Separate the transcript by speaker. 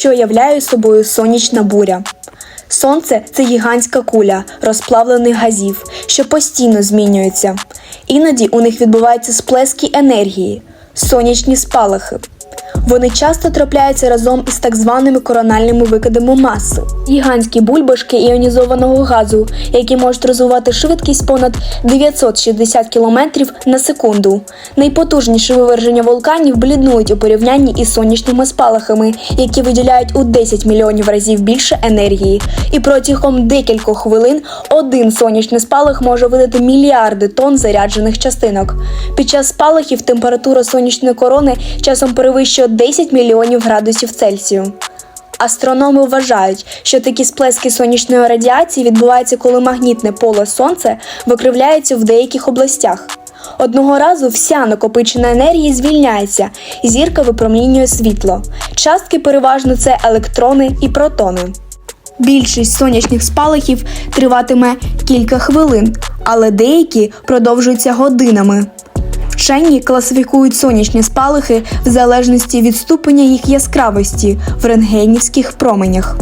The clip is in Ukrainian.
Speaker 1: що являє собою сонячна буря. Сонце це гігантська куля розплавлених газів, що постійно змінюється. Іноді у них відбуваються сплески енергії, сонячні спалахи. Вони часто трапляються разом із так званими корональними викидами маси. Гігантські бульбашки іонізованого газу, які можуть розвивати швидкість понад 960 км на секунду. Найпотужніші виверження вулканів бліднують у порівнянні із сонячними спалахами, які виділяють у 10 мільйонів разів більше енергії. І протягом декількох хвилин один сонячний спалах може видати мільярди тонн заряджених частинок. Під час спалахів температура сонячної корони часом перевищує 10 мільйонів градусів Цельсію. Астрономи вважають, що такі сплески сонячної радіації відбуваються, коли магнітне поле сонця викривляється в деяких областях. Одного разу вся накопичена енергія звільняється, і зірка випромінює світло. Частки переважно це електрони і протони. Більшість сонячних спалахів триватиме кілька хвилин, але деякі продовжуються годинами. Вчені класифікують сонячні спалахи в залежності від ступеня їх яскравості в рентгенівських променях.